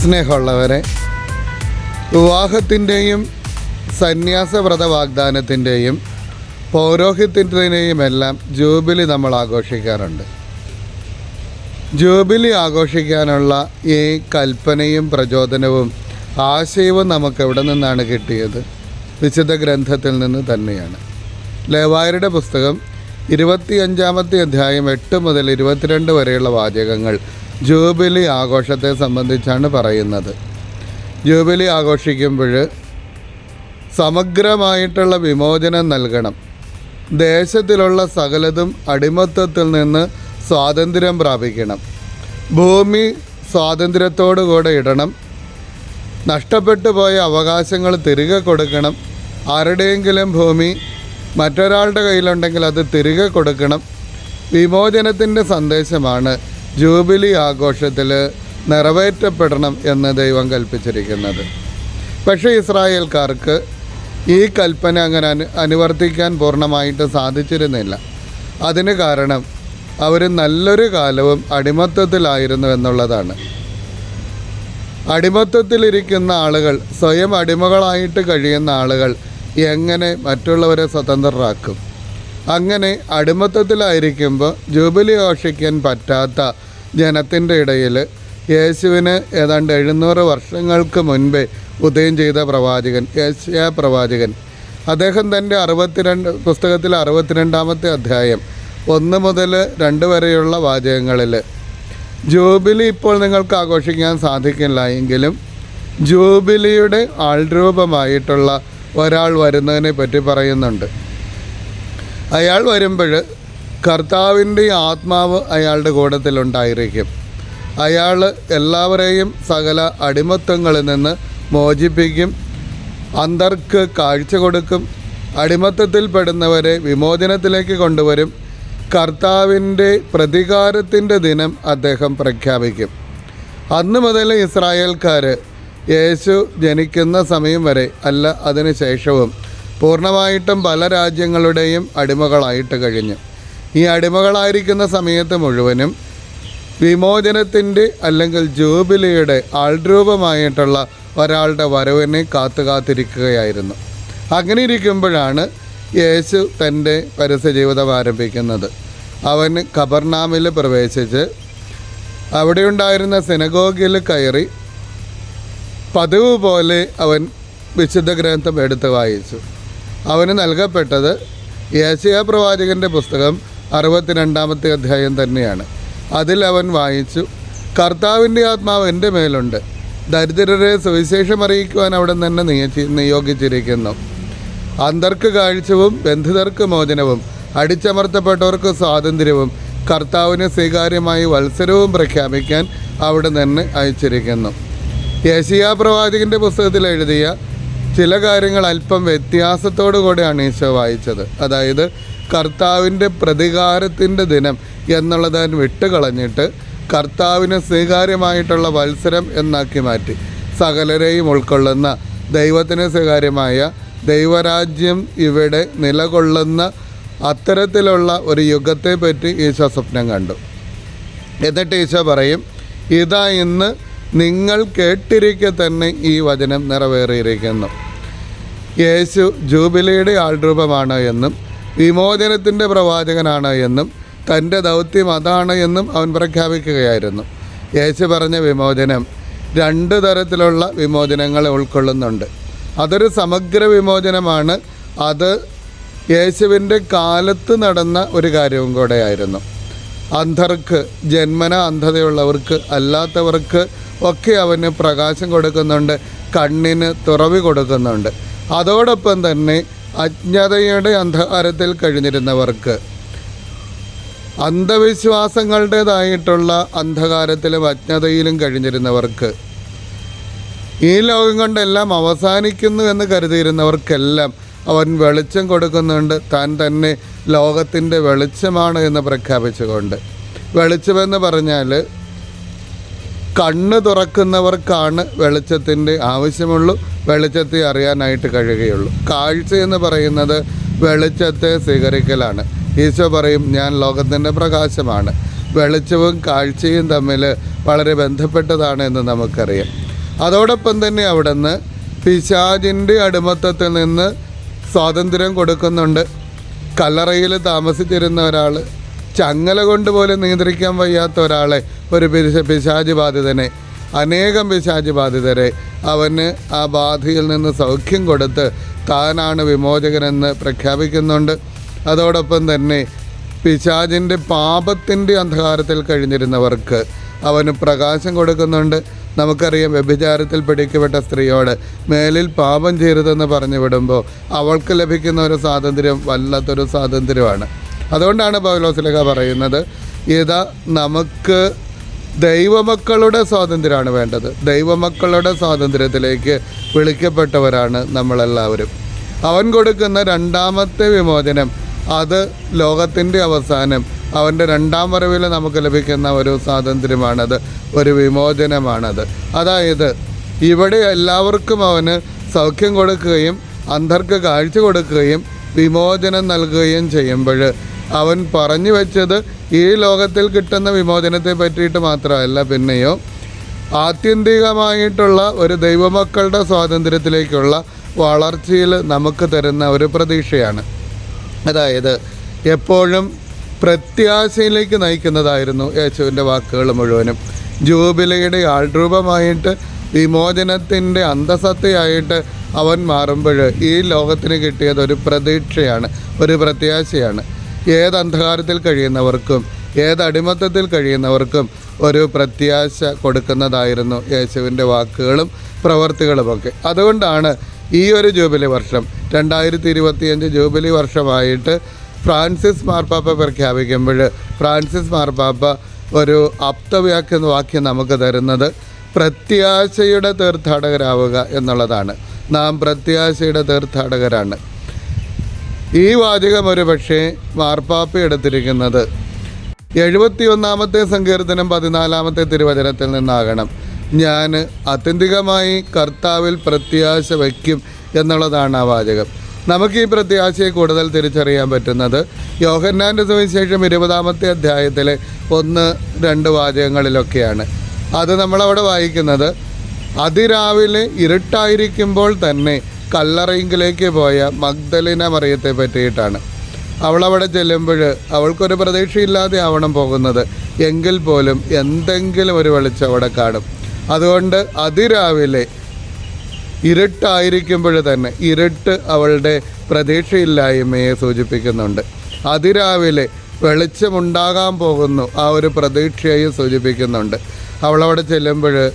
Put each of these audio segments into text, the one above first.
സ്നേഹമുള്ളവരെ വിവാഹത്തിന്റെയും സന്യാസവ്രത വാഗ്ദാനത്തിന്റെയും പൗരോഹിത്യത്തിന്റെയും എല്ലാം ജൂബിലി നമ്മൾ ആഘോഷിക്കാറുണ്ട്. ജൂബിലി ആഘോഷിക്കാനുള്ള ഈ കൽപ്പനയും പ്രചോദനവും ആശയവും നമുക്ക് എവിടെ നിന്നാണ് കിട്ടിയത്? വിശുദ്ധ ഗ്രന്ഥത്തിൽ നിന്ന് തന്നെയാണ്. ലേവായരുടെ പുസ്തകം ഇരുപത്തി അഞ്ചാമത്തെ അധ്യായം എട്ട് മുതൽ ഇരുപത്തിരണ്ട് വരെയുള്ള വാചകങ്ങൾ ജൂബിലി ആഘോഷത്തെ സംബന്ധിച്ചാണ് പറയുന്നത്. ജൂബിലി ആഘോഷിക്കുമ്പോൾ സമഗ്രമായിട്ടുള്ള വിമോചനം നൽകണം. ദേശത്തിലുള്ള സകലതും അടിമത്തത്തിൽ നിന്ന് സ്വാതന്ത്ര്യം പ്രാപിക്കണം. ഭൂമി സ്വാതന്ത്ര്യത്തോടുകൂടെ ഇടണം. നഷ്ടപ്പെട്ടു പോയ അവകാശങ്ങൾ തിരികെ കൊടുക്കണം. ആരുടെയെങ്കിലും ഭൂമി മറ്റൊരാളുടെ കയ്യിലുണ്ടെങ്കിൽ അത് തിരികെ കൊടുക്കണം. വിമോചനത്തിന്റെ സന്ദേശമാണ് ജൂബിലി ആഘോഷത്തിൽ നിറവേറ്റപ്പെടണം എന്ന് ദൈവം കൽപ്പിച്ചിരിക്കുന്നത്. പക്ഷേ ഇസ്രായേൽക്കാർക്ക് ഈ കൽപ്പന അങ്ങനെ അനു അനുവർത്തിക്കാൻ പൂർണമായിട്ട് സാധിച്ചിരുന്നില്ല. അതിന് കാരണം അവർ നല്ലൊരു കാലവും അടിമത്തത്തിലായിരുന്നു എന്നുള്ളതാണ്. അടിമത്തത്തിലിരിക്കുന്ന ആളുകൾ സ്വയം അടിമകളായിട്ട് കഴിയുന്ന ആളുകൾ എങ്ങനെ മറ്റുള്ളവരെ സ്വതന്ത്രരാക്കും? അങ്ങനെ അടിമത്തത്തിലായിരിക്കുമ്പോൾ ജൂബിലി ആഘോഷിക്കാൻ പറ്റാത്ത ജനത്തിന്റെ ഇടയിൽ യേശുവിന് ഏതാണ്ട് എഴുന്നൂറ് വർഷങ്ങൾക്ക് മുൻപേ ഉദയം ചെയ്ത പ്രവാചകൻ യേശയ പ്രവാചകൻ. അദ്ദേഹം തന്റെ അറുപത്തിരണ്ട് പുസ്തകത്തിൽ അറുപത്തിരണ്ടാമത്തെ അധ്യായം ഒന്ന് മുതൽ രണ്ട് വരെയുള്ള വാചകങ്ങളിൽ ജൂബിലി ഇപ്പോൾ നിങ്ങൾക്ക് ആഘോഷിക്കാൻ സാധിക്കില്ല എങ്കിലും ജൂബിലിയുടെ ആൾരൂപമായിട്ടുള്ള ഒരാൾ വരുന്നതിനെ പറ്റി പറയുന്നുണ്ട്. അയാൾ വരുമ്പോൾ കർത്താവിന്റെ ആത്മാവ് അയാളുടെ കൂടത്തിലുണ്ടായിരിക്കും അയാൾ എല്ലാവരെയും സകല അടിമത്വങ്ങളിൽ നിന്ന് മോചിപ്പിക്കും അന്തർക്ക് കാഴ്ച കൊടുക്കും അടിമത്തത്തിൽപ്പെടുന്നവരെ വിമോചനത്തിലേക്ക് കൊണ്ടുവരും കർത്താവിന്റെ പ്രതികാരത്തിന്റെ ദിനം അദ്ദേഹം പ്രഖ്യാപിക്കും. അന്ന് മുതൽ ഇസ്രായേൽക്കാർ യേശു ജനിക്കുന്ന സമയം വരെ അല്ല അതിന് ശേഷവും പൂർണമായിട്ടും പല രാജ്യങ്ങളുടെയും അടിമകളായിട്ട് കഴിഞ്ഞു. ഈ അടിമകളായിരിക്കുന്ന സമയത്ത് മുഴുവനും വിമോചനത്തിന്റെ അല്ലെങ്കിൽ ജൂബിലിയുടെ ആൾരൂപമായിട്ടുള്ള ഒരാളുടെ വരവിനെ കാത്തു കാത്തിരിക്കുകയായിരുന്നു. അങ്ങനെ ഇരിക്കുമ്പോഴാണ് യേശു തന്റെ പരസ്യ ജീവിതം ആരംഭിക്കുന്നത്. അവൻ ഖബർനാമിൽ പ്രവേശിച്ച് അവിടെയുണ്ടായിരുന്ന സിനഗോഗിൽ കയറി പതിവ് പോലെ അവൻ വിശുദ്ധ ഗ്രന്ഥം എടുത്ത് വായിച്ചു. അവന് നൽകപ്പെട്ടത് യേശയ പ്രവാചകന്റെ പുസ്തകം അറുപത്തിരണ്ടാമത്തെ അധ്യായം തന്നെയാണ്. അതിൽ അവൻ വായിച്ചു കർത്താവിന്റെ ആത്മാവ് എന്റെ മേലുണ്ട്. ദരിദ്രരെ സുവിശേഷം അറിയിക്കുവാൻ അവിടെ തന്നെ നിയോഗിച്ചിരിക്കുന്നു. അന്തർക്ക് കാഴ്ചവും ബന്ധിതർക്ക് മോചനവും അടിച്ചമർത്തപ്പെട്ടവർക്ക് സ്വാതന്ത്ര്യവും കർത്താവിന് സ്വീകാര്യമായി വത്സരവും പ്രഖ്യാപിക്കാൻ അവിടെ നിന്ന് അയച്ചിരിക്കുന്നു. യേശിയാ പ്രവാചകന്റെ പുസ്തകത്തിൽ എഴുതിയ ചില കാര്യങ്ങൾ അല്പം വ്യത്യാസത്തോടു കൂടെയാണ് ഈശോ വായിച്ചത്. അതായത് കർത്താവിന്റെ പ്രതികാരത്തിന്റെ ദിനം എന്നുള്ളത് വിട്ടുകളഞ്ഞിട്ട് കർത്താവിന് സ്വീകാര്യമായിട്ടുള്ള വത്സരം എന്നാക്കി മാറ്റി. സകലരെയും ഉൾക്കൊള്ളുന്ന ദൈവത്തിന് സ്വീകാര്യമായ ദൈവരാജ്യം ഇവിടെ നിലകൊള്ളുന്ന അത്തരത്തിലുള്ള ഒരു യുഗത്തെ പറ്റി ഈശോ സ്വപ്നം കണ്ടു. എന്നിട്ട് ഈശോ പറയും ഇതാ ഇന്ന് നിങ്ങൾ കേട്ടിരിക്കെ തന്നെ ഈ വചനം നിറവേറിയിരിക്കുന്നു. യേശു ജൂബിലിയുടെ ആൾരൂപമാണ് എന്നും വിമോചനത്തിന്റെ പ്രവാചകനാണ് എന്നും തന്റെ ദൗത്യം അതാണ് എന്നും അവൻ പ്രഖ്യാപിക്കുകയായിരുന്നു. യേശു പറഞ്ഞ വിമോചനം രണ്ട് തരത്തിലുള്ള വിമോചനങ്ങളെ ഉൾക്കൊള്ളുന്നുണ്ട്. അതൊരു സമഗ്ര വിമോചനമാണ്. അത് യേശുവിന്റെ കാലത്ത് നടന്ന ഒരു കാര്യവും കൂടെയായിരുന്നു. അന്ധർക്ക് ജന്മന അന്ധതയുള്ളവർക്ക് അല്ലാത്തവർക്ക് ഒക്കെ അവന് പ്രകാശം കൊടുക്കുന്നുണ്ട് കണ്ണിന് തുറവി കൊടുക്കുന്നുണ്ട്. അതോടൊപ്പം തന്നെ അജ്ഞതയുടെ അന്ധകാരത്തിൽ കഴിഞ്ഞിരുന്നവർക്ക് അന്ധവിശ്വാസങ്ങളുടേതായിട്ടുള്ള അന്ധകാരത്തിലും അജ്ഞതയിലും കഴിഞ്ഞിരുന്നവർക്ക് ഈ ലോകം കൊണ്ടെല്ലാം അവസാനിക്കുന്നു എന്ന് കരുതിയിരുന്നവർക്കെല്ലാം അവൻ വെളിച്ചം കൊടുക്കുന്നുണ്ട്. താൻ തന്നെ ലോകത്തിന്റെ വെളിച്ചമാണ് എന്ന് പ്രഖ്യാപിച്ചുകൊണ്ട്. വെളിച്ചമെന്ന് പറഞ്ഞാൽ കണ്ണ് തുറക്കുന്നവർക്കാണ് വെളിച്ചത്തിന്റെ ആവശ്യമുള്ളൂ. വെളിച്ചത്തെ അറിയാനായിട്ട് കഴിയുകയുള്ളൂ. കാഴ്ച എന്ന് പറയുന്നത് വെളിച്ചത്തെ സ്വീകരിക്കലാണ്. ഈശോ പറയും ഞാൻ ലോകത്തിന്റെ പ്രകാശമാണ്. വെളിച്ചവും കാഴ്ചയും തമ്മിൽ വളരെ ബന്ധപ്പെട്ടതാണ് എന്ന് നമുക്കറിയാം. അതോടൊപ്പം തന്നെ അവിടുന്ന് പിശാജിന്റെ അടിമത്തത്തിൽ നിന്ന് സ്വാതന്ത്ര്യം കൊടുക്കുന്നുണ്ട്. കല്ലറയിൽ താമസിച്ചിരുന്ന ഒരാൾ ചങ്ങല കൊണ്ട് പോലും നിയന്ത്രിക്കാൻ വയ്യാത്ത ഒരാളെ ഒരു പിശ പിശാജ് ബാധിതനെ അനേകം പിശാജ് ബാധിതരെ അവന് ആ ബാധയിൽ നിന്ന് സൗഖ്യം കൊടുത്ത് താനാണ് വിമോചകനെന്ന് പ്രഖ്യാപിക്കുന്നുണ്ട്. അതോടൊപ്പം തന്നെ പിശാജിന്റെ പാപത്തിന്റെ അന്ധകാരത്തിൽ കഴിഞ്ഞിരുന്നവർക്ക് അവന് പ്രകാശം കൊടുക്കുന്നുണ്ട്. നമുക്കറിയാം വ്യഭിചാരത്തിൽ പിടിക്കപ്പെട്ട സ്ത്രീയോട് മേലിൽ പാപം ചെയ്യരുതെന്ന് പറഞ്ഞു വിടുമ്പോൾ അവൾക്ക് ലഭിക്കുന്ന ഒരു സ്വാതന്ത്ര്യം വല്ലാത്തൊരു സ്വാതന്ത്ര്യമാണ്. അതുകൊണ്ടാണ് പൗലോസിലക പറയുന്നത് ഇത് നമുക്ക് ദൈവമക്കളുടെ സ്വാതന്ത്ര്യമാണ് വേണ്ടത്. ദൈവമക്കളുടെ സ്വാതന്ത്ര്യത്തിലേക്ക് വിളിക്കപ്പെട്ടവരാണ് നമ്മളെല്ലാവരും. അവൻ കൊടുക്കുന്ന രണ്ടാമത്തെ വിമോചനം അത് ലോകത്തിന്റെ അവസാനം അവന്റെ രണ്ടാം വരവിൽ നമുക്ക് ലഭിക്കുന്ന ഒരു സ്വാതന്ത്ര്യമാണത് ഒരു വിമോചനമാണത്. അതായത് ഇവിടെ എല്ലാവർക്കും അവന് സൗഖ്യം കൊടുക്കുകയും അന്ധർക്ക് കാഴ്ച കൊടുക്കുകയും വിമോചനം നൽകുകയും ചെയ്യുമ്പോൾ അവൻ പറഞ്ഞു വെച്ചത് ഈ ലോകത്തിൽ കിട്ടുന്ന വിമോചനത്തെ പറ്റിയിട്ട് മാത്രമല്ല പിന്നെയോ ആത്യന്തികമായിട്ടുള്ള ഒരു ദൈവമക്കളുടെ സ്വാതന്ത്ര്യത്തിലേക്കുള്ള വളർച്ചയിൽ നമുക്ക് തരുന്ന ഒരു പ്രതീക്ഷയാണ്. അതായത് എപ്പോഴും പ്രത്യാശയിലേക്ക് നയിക്കുന്നതായിരുന്നു യേശുവിന്റെ വാക്കുകൾ മുഴുവനും. ജൂബിലിയുടെ ആൾരൂപമായിട്ട് വിമോചനത്തിന്റെ അന്തസത്തയായിട്ട് അവൻ മാറുമ്പോൾ ഈ ലോകത്തിന് കിട്ടിയത് ഒരു പ്രതീക്ഷയാണ് ഒരു പ്രത്യാശയാണ്. ഏത് അന്ധകാരത്തിൽ കഴിയുന്നവർക്കും ഏത് അടിമത്തത്തിൽ കഴിയുന്നവർക്കും ഒരു പ്രത്യാശ കൊടുക്കുന്നതായിരുന്നു യേശുവിന്റെ വാക്കുകളും പ്രവർത്തികളുമൊക്കെ. അതുകൊണ്ടാണ് ഈ ഒരു ജൂബിലി വർഷം രണ്ടായിരത്തി ഇരുപത്തിയഞ്ച് ജൂബിലി വർഷമായിട്ട് ഫ്രാൻസിസ് മാർപ്പാപ്പ പ്രഖ്യാപിക്കുമ്പോൾ ഫ്രാൻസിസ് മാർപ്പാപ്പ ഒരു അപ്തവ്യാഖ്യ വാക്യം നമുക്ക് തരുന്നത് പ്രത്യാശയുടെ തീർത്ഥാടകരാവുക എന്നുള്ളതാണ്. നാം പ്രത്യാശയുടെ തീർത്ഥാടകരാണ്. ഈ വാചകം ഒരു പക്ഷേ മാർപ്പാപ്പ എടുത്തിരിക്കുന്നത് എഴുപത്തിയൊന്നാമത്തെ സങ്കീർത്തനം പതിനാലാമത്തെ തിരുവചനത്തിൽ നിന്നാകണം. ഞാൻ ആത്യന്തികമായി കർത്താവിൽ പ്രത്യാശ വയ്ക്കും എന്നുള്ളതാണ് ആ വാചകം. നമുക്ക് ഈ പ്രത്യാശയെ കൂടുതൽ തിരിച്ചറിയാൻ പറ്റുന്നത് യോഹന്നാന്റെ സുവിശേഷം ഇരുപതാമത്തെ അധ്യായത്തിലെ ഒന്ന് രണ്ട് വാചകങ്ങളിലൊക്കെയാണ്. അത് നമ്മളവിടെ വായിക്കുന്നത് അതിരാവിലെ ഇരുട്ടായിരിക്കുമ്പോൾ തന്നെ കല്ലറയിങ്കിലേക്ക് പോയ മഗ്ദലിന മറിയത്തെ പറ്റിയിട്ടാണ്. അവളവിടെ ചെല്ലുമ്പോൾ അവൾക്കൊരു പ്രതീക്ഷയില്ലാതെ ആവണം പോകുന്നത്. എങ്കിൽ പോലും എന്തെങ്കിലും ഒരു വെളിച്ചം അവിടെ കാണും. അതുകൊണ്ട് അതിരാവിലെ ഇരുട്ടായിരിക്കുമ്പോൾ തന്നെ ഇരുട്ട് അവളുടെ പ്രതീക്ഷയില്ലായ്മയെ സൂചിപ്പിക്കുന്നുണ്ട്. അതിരാവിലെ വെളിച്ചമുണ്ടാകാൻ പോകുന്നു ആ ഒരു പ്രതീക്ഷയെയും സൂചിപ്പിക്കുന്നുണ്ട്. അവളവിടെ ചെല്ലുമ്പോൾ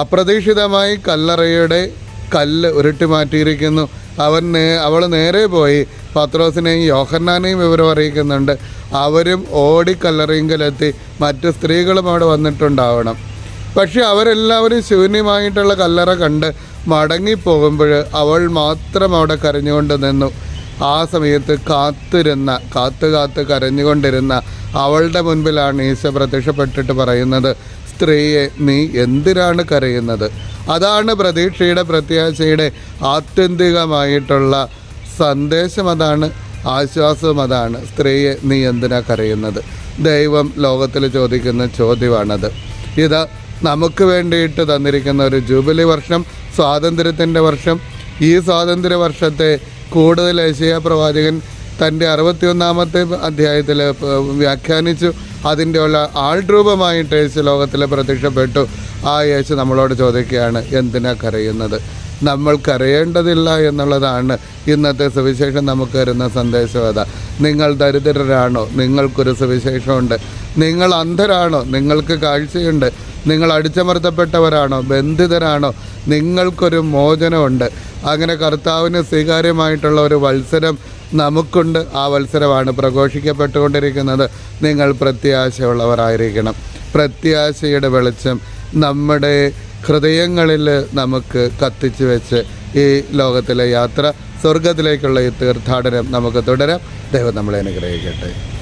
അപ്രതീക്ഷിതമായി കല്ലറയുടെ കല്ല് ഉരുട്ടി മാറ്റിയിരിക്കുന്നു. അവൻ അവൾ നേരെ പോയി പത്രോസിനെയും യോഹന്നാനെയും വിവരം അറിയിക്കുന്നുണ്ട്. അവരും ഓടി കല്ലറയിങ്കലെത്തി മറ്റ് സ്ത്രീകളും അവിടെ വന്നിട്ടുണ്ടാവണം. പക്ഷെ അവരെല്ലാവരും ശൂന്യമായിട്ടുള്ള കല്ലറ കണ്ട് മടങ്ങിപ്പോകുമ്പോൾ അവൾ മാത്രം അവിടെ കരഞ്ഞുകൊണ്ട് നിന്നു. ആ സമയത്ത് കാത്തിരുന്ന കാത്തു കാത്ത് കരഞ്ഞുകൊണ്ടിരുന്ന അവളുടെ മുൻപിലാണ് ഈശോ പ്രത്യക്ഷപ്പെട്ടിട്ട് പറയുന്നത് സ്ത്രീയെ നീ എന്തിനാണ് കരയുന്നത്? അതാണ് പ്രതീക്ഷയുടെ പ്രത്യാശയുടെ ആത്യന്തികമായിട്ടുള്ള സന്ദേശം അതാണ് ആശ്വാസവും അതാണ് സ്ത്രീയെ നീ എന്തിനാ കരയുന്നത്? ദൈവം ലോകത്തിൽ ചോദിക്കുന്ന ചോദ്യമാണത്. ഇത് നമുക്ക് വേണ്ടിയിട്ട് തന്നിരിക്കുന്ന ഒരു ജൂബിലി വർഷം സ്വാതന്ത്ര്യത്തിന്റെ വർഷം. ഈ സ്വാതന്ത്ര്യ വർഷത്തെ കൂടുതൽ ഏഷ്യ പ്രവാചകൻ തന്റെ അറുപത്തിയൊന്നാമത്തെ അധ്യായത്തിൽ വ്യാഖ്യാനിച്ചു. അതിന്റെ ഉള്ള ആൾരൂപമായിട്ട് യേശു ലോകത്തിൽ പ്രത്യക്ഷപ്പെട്ടു. ആ യേശു നമ്മളോട് ചോദിക്കുകയാണ് എന്തിനാ കരയുന്നത്? നമ്മൾ കരയേണ്ടതില്ല എന്നുള്ളതാണ് ഇന്നത്തെ സുവിശേഷം നമുക്ക് തരുന്ന സന്ദേശം അതാ. നിങ്ങൾ ദരിദ്രരാണോ? നിങ്ങൾക്കൊരു സുവിശേഷമുണ്ട്. നിങ്ങൾ അന്ധരാണോ? നിങ്ങൾക്ക് കാഴ്ചയുണ്ട്. നിങ്ങൾ അടിച്ചമർത്തപ്പെട്ടവരാണോ? ബന്ധിതരാണോ? നിങ്ങൾക്കൊരു മോചനമുണ്ട്. അങ്ങനെ കർത്താവിന് സ്വീകാര്യമായിട്ടുള്ള ഒരു വത്സരം നമുക്കുണ്ട്. ആ വത്സരമാണ് പ്രഘോഷിക്കപ്പെട്ടുകൊണ്ടിരിക്കുന്നത്. നിങ്ങൾ പ്രത്യാശയുള്ളവരായിരിക്കണം. പ്രത്യാശയുടെ വെളിച്ചം നമ്മുടെ ഹൃദയങ്ങളിൽ നമുക്ക് കത്തിച്ചു വെച്ച് ഈ ലോകത്തിലെ യാത്ര സ്വർഗത്തിലേക്കുള്ള ഈ തീർത്ഥാടനം നമുക്ക് തുടരാം. ദൈവം നമ്മളെ അനുഗ്രഹിക്കട്ടെ.